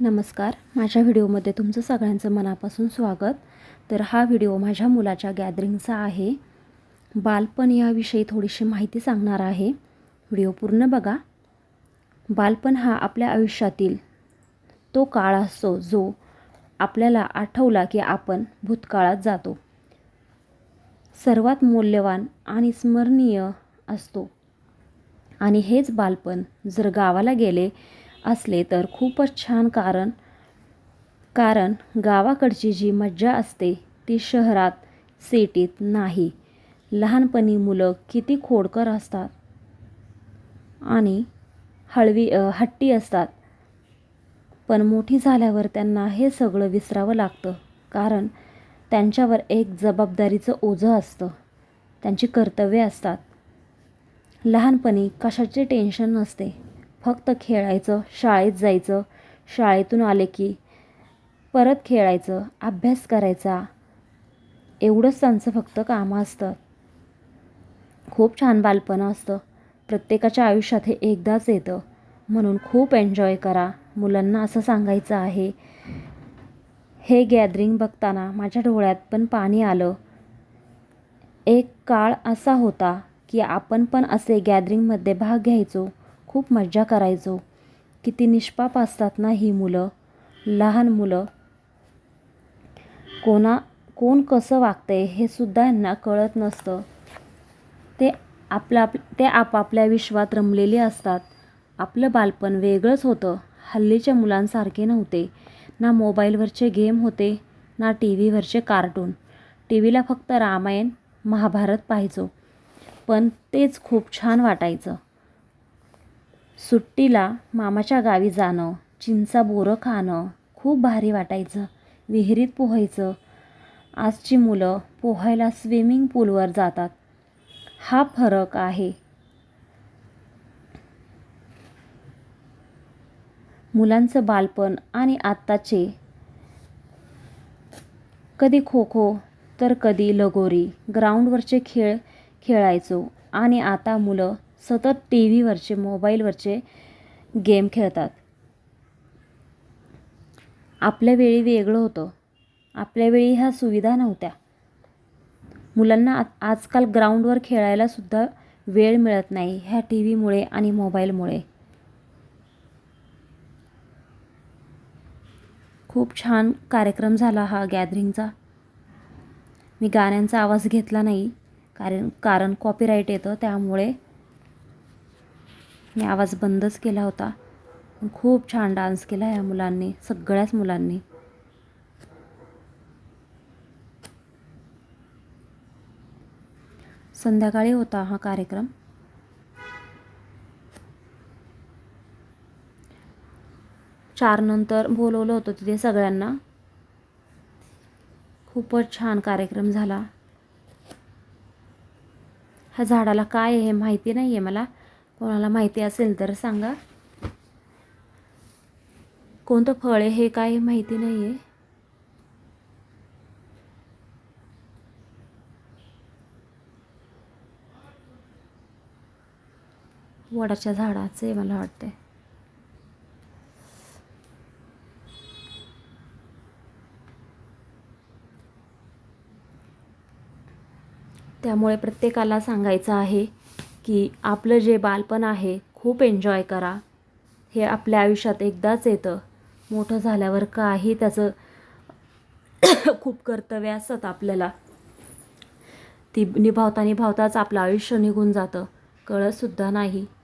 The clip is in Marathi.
नमस्कार. माझ्या व्हिडिओमध्ये तुमचं सगळ्यांचं मनापासून स्वागत. तर हा व्हिडिओ माझ्या मुलाच्या गॅदरिंगचा आहे. बालपण याविषयी थोडीशी माहिती सांगणार आहे. व्हिडिओ पूर्ण बघा. बालपण हा आपल्या आयुष्यातील तो काळ असतो जो आपल्याला आठवला की आपण भूतकाळात जातो. सर्वात मौल्यवान आणि स्मरणीय असतो. आणि हेच बालपण जर गावाला गेले असले तर खूपच छान कारण कारण गावाकडची जी मज्जा असते ती शहरात सिटीत नाही. लहानपणी मुलं किती खोडकर असतात आणि हळवी हट्टी असतात. पण मोठी झाल्यावर त्यांना हे सगळं विसरावं लागतं कारण त्यांच्यावर एक जबाबदारीचं ओझं असतं. त्यांची कर्तव्ये असतात. लहानपणी कशाचे टेन्शन नसते. फक्त खेळायचं शाळेत जायचं. शाळेतून आले की परत खेळायचं अभ्यास करायचा. एवढंच त्यांचं फक्त कामं असतं. खूप छान बालपण असतं. प्रत्येकाच्या आयुष्यात हे एकदाच येतं. म्हणून खूप एन्जॉय करा. मुलांना असं सांगायचं आहे. हे गॅदरिंग बघताना माझ्या डोळ्यात पण पाणी आलं. एक काळ असा होता की आपण पण असे गॅदरिंगमध्ये भाग घ्यायचो. खूप मज्जा करायचो. किती निष्पाप असतात ना ही मुलं. लहान मुलं. कोणा कोण कसं वागते हे सुद्धा यांना कळत नसतं. ते आपलं आप ते आपापल्या विश्वात रमलेले असतात. आपलं बालपण वेगळंच होतं. हल्लीच्या मुलांसारखे नव्हते. ना मोबाईलवरचे गेम होते ना टी व्हीवरचे कार्टून. टी व्हीला फक्त रामायण महाभारत पाहायचो. पण तेच खूप छान वाटायचं. सुट्टीला मामाच्या गावी जाणं चिंचा बोरं खाणं खूप भारी वाटायचं. विहिरीत पोहायचं. आजची मुलं पोहायला स्विमिंग पूलवर जातात. हा फरक आहे. मुलांचं बालपण आणि आत्ताचे कधी खो खो तर कधी लगोरी ग्राउंडवरचे खेळ खेळायचो. आणि आता मुलं सतत टी व्हीवरचे मोबाईलवरचे गेम खेळतात. आपल्या वेळी वेगळं होतं. आपल्या वेळी ह्या सुविधा नव्हत्या. मुलांना आ आजकाल ग्राउंडवर खेळायलासुद्धा वेळ मिळत नाही ह्या टी व्हीमुळे आणि मोबाईलमुळे. खूप छान कार्यक्रम झाला हा गॅदरिंगचा. मी गाण्यांचा आवाज घेतला नाही कारण कारण कॉपीराईट येतं त्यामुळे मी आवाज बंदच केला होता. खूप छान डान्स केला या मुलांनी सगळ्याच मुलांनी. संध्याकाळी होता हा कार्यक्रम. चार नंतर बोलवलं होतं तिथे सगळ्यांना. खूपच छान कार्यक्रम झाला. ह्या झाडाला काय आहे हे माहिती नाही आहे मला. कोणाला माहिती असेल तर सांगा. कोणतं फळ आहे हे काय माहिती नाही आहे वडाच्या झाडाचे मला वाटते त्यामुळे प्रत्येकाला सांगायचं आहे की आपलं जे बालपण आहे खूप एन्जॉय करा. हे आपल्या आयुष्यात एकदाच येतं. मोठं झाल्यावर काही त्याचं खूप कर्तव्य असतात आपल्याला. ती निभावता निभावताच आपलं आयुष्य निघून जातं. कळतसुद्धा नाही.